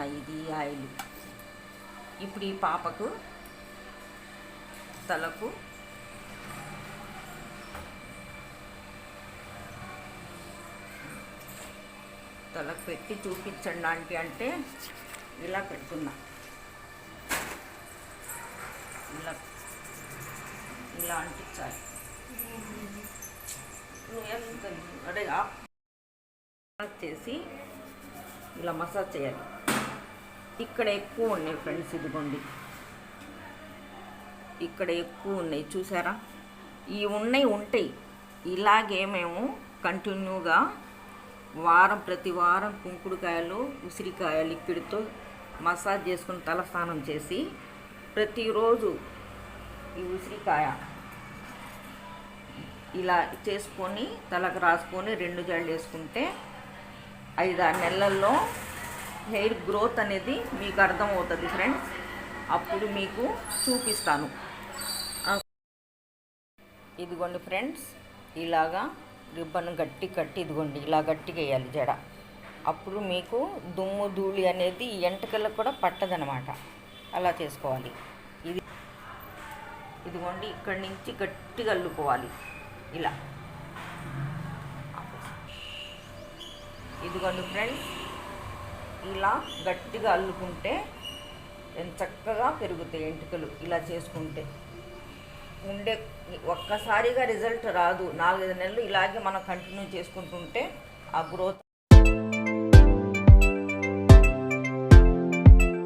తీసుకున్న ఇది ఆయిల్. ఇప్పుడు ఈ పాపకు తలకు తలకు పెట్టి చూపించండి ఆంటీ అంటే ఇలా పెడుతున్నా ఇలా ఇలా అంటించాలి. అదే మసాజ్ చేసి ఇలా మసాజ్ చేయాలి. ఇక్కడ ఎక్కువ ఉన్నాయి ఫ్రెండ్స్ ఇదిగోండి. ఇక్కడ ఎక్కువ ఉన్నాయి చూసారా? ఈ ఉన్నాయి ఉంటాయి. ఇలాగే మేము కంటిన్యూగా వారం ప్రతి వారం కుంకుడుకాయలు ఉసిరికాయ లిక్విడ్తో మసాజ్ చేసుకుని తలస్నానం చేసి ప్రతిరోజు ఈ ఉసిరికాయ ఇలా చేసుకొని తలకు రాసుకొని రెండు జడలు వేసుకుంటే ఐదారు నెలల్లో హెయిర్ గ్రోత్ అనేది మీకు అర్థమవుతుంది ఫ్రెండ్స్. అప్పుడు మీకు చూపిస్తాను. ఇదిగోండి ఫ్రెండ్స్ ఇలాగా రిబ్బన్ గట్టి కట్టి ఇదిగోండి ఇలా గట్టిగా వేయాలి జడ. అప్పుడు మీకు దుమ్ము ధూళి అనేది ఈ ఎంటకలకు కూడా పట్టదనమాట. అలా చేసుకోవాలి. ఇది ఇదిగోండి ఇక్కడి నుంచి గట్టిగా అల్లుకోవాలి. ఇలా. ఇదిగోండి ఫ్రెండ్స్ ఇలా గట్టిగా అల్లుకుంటే చక్కగా పెరుగుతాయి ఎంటుకలు ఇలా చేసుకుంటే. ఉండే ఒక్కసారిగా రిజల్ట్ రాదు. నాలుగైదు నెలలు ఇలాగే మనం కంటిన్యూ చేసుకుంటుంటే ఆ గ్రోత్